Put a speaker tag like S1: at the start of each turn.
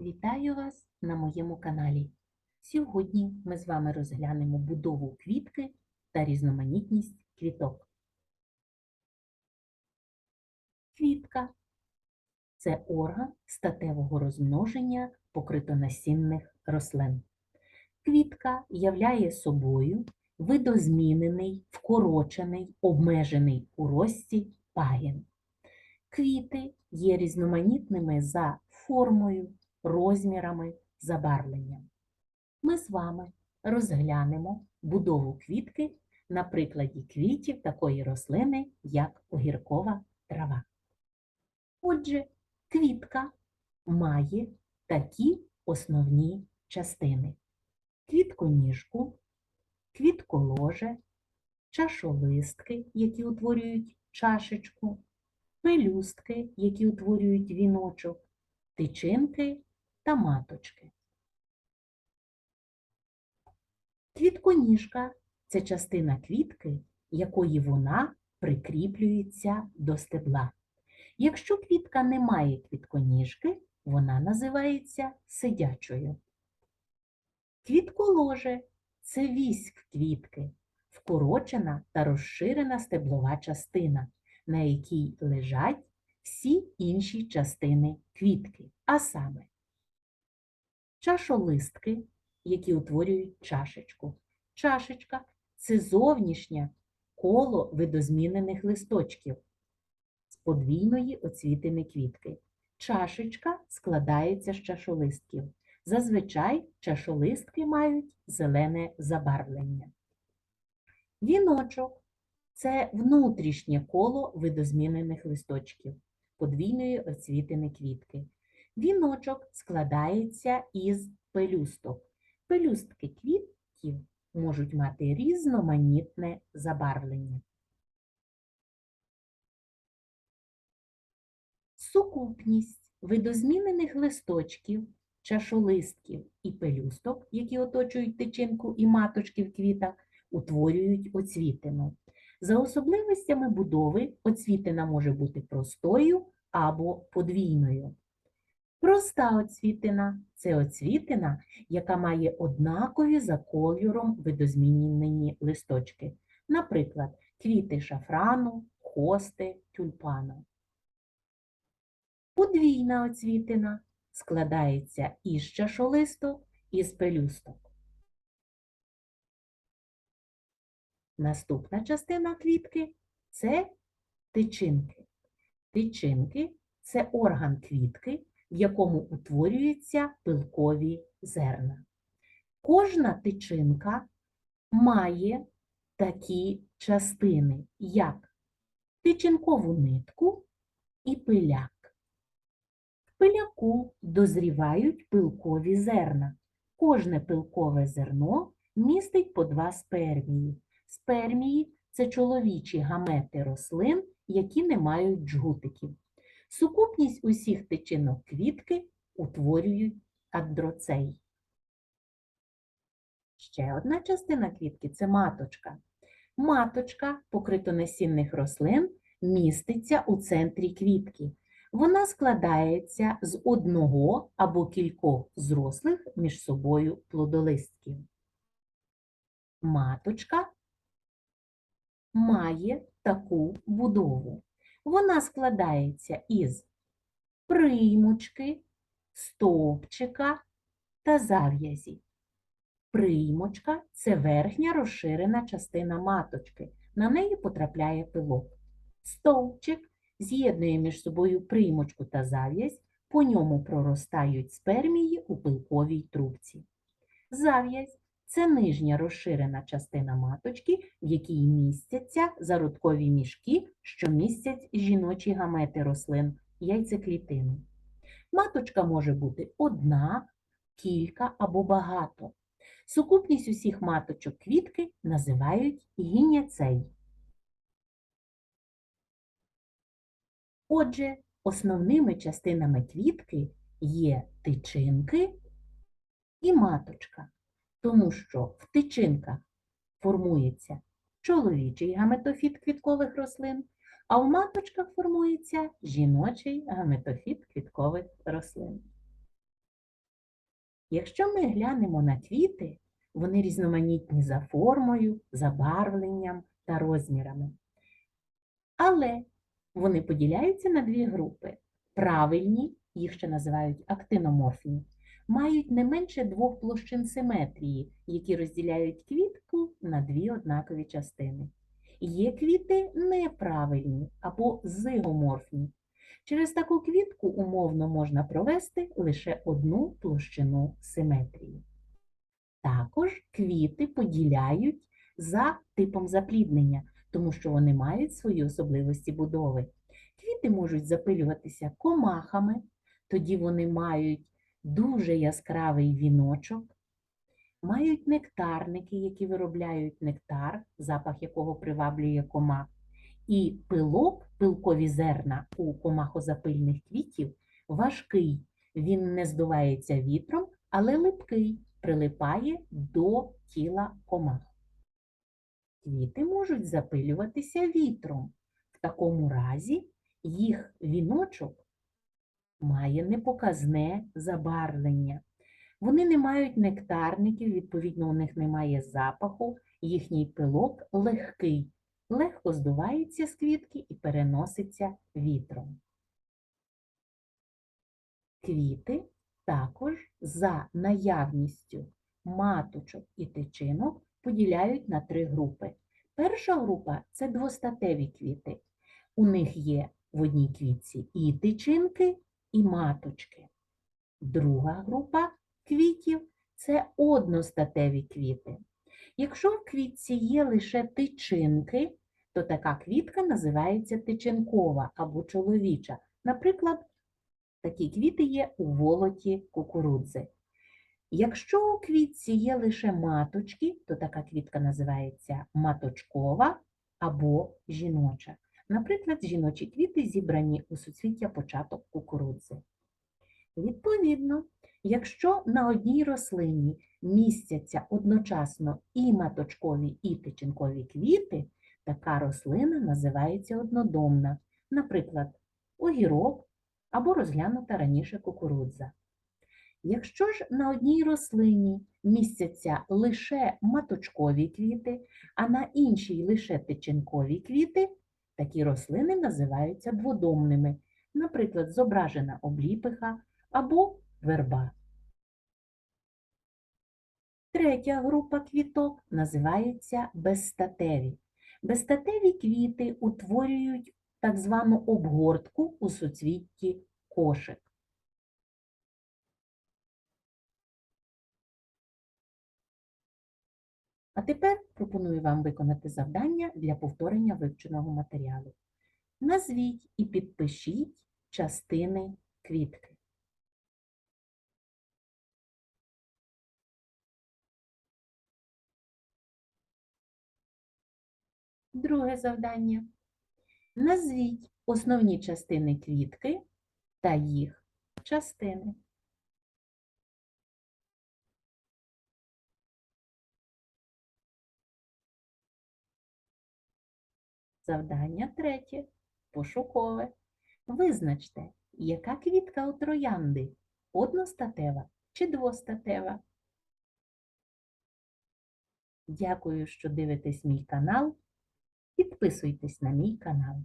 S1: Вітаю вас на моєму каналі. Сьогодні ми з вами розглянемо будову квітки та різноманітність квіток. Квітка це орган статевого розмноження покритонасінних рослин. Квітка являє собою видозмінений, вкорочений, обмежений у рості пагін. Квіти є різноманітними за формою, розмірами, забарвленням. Ми з вами розглянемо будову квітки на прикладі квітів такої рослини, як огіркова трава. Отже, квітка має такі основні частини: квітконіжку, квітколоже, чашолистки, які утворюють чашечку, пелюстки, які утворюють віночок, тичинки та маточки. Квітконіжка це частина квітки, якої вона прикріплюється до стебла. Якщо квітка не має квітконіжки, вона називається сидячою. Квітколоже це віськ квітки, вкорочена та розширена стеблова частина, на якій лежать всі інші частини квітки, а саме чашолистки, які утворюють чашечку. Чашечка це зовнішнє коло видозмінених листочків з подвійної оцвітини квітки. Чашечка складається з чашолистків. Зазвичай чашолистки мають зелене забарвлення. Віночок це внутрішнє коло видозмінених листочків подвійної оцвітини квітки. Віночок складається із пелюсток. Пелюстки квітів можуть мати різноманітне забарвлення. Сукупність видозмінених листочків, чашолистків і пелюсток, які оточують тичинку і маточки в квітах, утворюють оцвітину. За особливостями будови оцвітина може бути простою або подвійною. Проста оцвітина це оцвітина, яка має однакові за кольором видозмінені листочки, наприклад, квіти шафрану, хости, тюльпану. Подвійна оцвітина складається із чашолисток і з пелюсток. Наступна частина квітки це тичинки. Тичинки це орган квітки, в якому утворюються пилкові зерна. Кожна тичинка має такі частини, як тичинкову нитку і пиляк. В пиляку дозрівають пилкові зерна. Кожне пилкове зерно містить по два спермії. Спермії це чоловічі гамети рослин, які не мають джгутиків. Сукупність усіх тичинок квітки утворюють андроцей. Ще одна частина квітки це маточка. Маточка покритонасінних рослин міститься у центрі квітки. Вона складається з одного або кількох зрослих між собою плодолистків. Маточка має таку будову. Вона складається із приймочки, стовпчика та зав'язі. Приймочка це верхня розширена частина маточки. На неї потрапляє пилок. Стовпчик з'єднує між собою приймочку та зав'язь, по ньому проростають спермії у пилковій трубці. Зав'язь це нижня розширена частина маточки, в якій містяться зародкові мішки, що містять жіночі гамети рослин, яйцеклітини. Маточка може бути одна, кілька або багато. Сукупність усіх маточок квітки називають гіняцей. Отже, основними частинами квітки є тичинки і маточка тому що в тичинках формується чоловічий гаметофіт квіткових рослин, а в маточках формується жіночий гаметофіт квіткових рослин. Якщо ми глянемо на квіти, вони різноманітні за формою, забарвленням та розмірами. Але вони поділяються на дві групи. Правильні, їх ще називають актиноморфні, мають не менше двох площин симетрії, які розділяють квітку на дві однакові частини. Є квіти неправильні або зигоморфні. Через таку квітку умовно можна провести лише одну площину симетрії. Також квіти поділяють за типом запліднення, тому що вони мають свої особливості будови. Квіти можуть запилюватися комахами, тоді вони мають дуже яскравий віночок, мають нектарники, які виробляють нектар, запах якого приваблює комах. І пилок, пилкові зерна у комахозапильних квітів важкий. Він не здувається вітром, але липкий, прилипає до тіла комах. Квіти можуть запилюватися вітром. В такому разі їх віночок має непоказне забарвлення. Вони не мають нектарників, відповідно, у них немає запаху, їхній пилок легкий, легко здувається з квітки і переноситься вітром. Квіти також за наявністю маточок і тичинок поділяють на три групи. Перша група це двостатеві квіти. У них є в одній квітці і тичинки, і маточки. Друга група квітів це одностатеві квіти. Якщо в квітці є лише тичинки, то така квітка називається тичинкова або чоловіча. Наприклад, такі квіти є у волоті кукурудзи. Якщо у квітці є лише маточки, то така квітка називається маточкова або жіноча. Наприклад, жіночі квіти зібрані у суцвіття початок кукурудзи. Відповідно, якщо на одній рослині містяться одночасно і маточкові, і тичинкові квіти, така рослина називається однодомна, наприклад, огірок або розглянута раніше кукурудза. Якщо ж на одній рослині містяться лише маточкові квіти, а на іншій лише тичинкові квіти, такі рослини називаються дводомними, наприклад, зображена обліпиха або верба. Третя група квіток називається безстатеві. Безстатеві квіти утворюють так звану обгортку у суцвітті кошик. А тепер пропоную вам виконати завдання для повторення вивченого матеріалу. Назвіть і підпишіть частини квітки. Друге завдання. Назвіть основні частини квітки та їх частини. Завдання третє. Пошукове. Визначте, яка квітка у троянди одностатева чи двостатева. Дякую, що дивитесь мій канал. Підписуйтесь на мій канал.